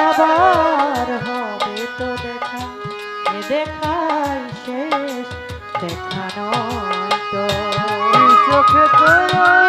আবার হবে তো দেখা। এ দেখাই শেষ দেখানো তো। চোখে তো দেখি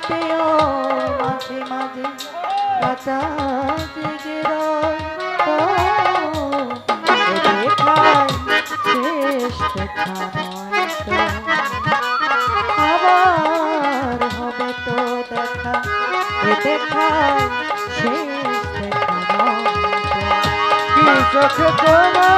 মালাতেও মাঝে মাঝে পাতা জেগে দেখায় শেষ দেখা আবার হবে তো দেখা। দেখায় শেষ চোখে তোমায়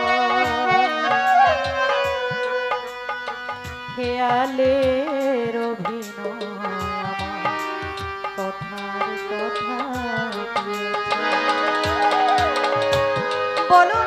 খেয়ালের অভিনয় কথা বলো।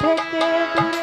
থেকে দূরে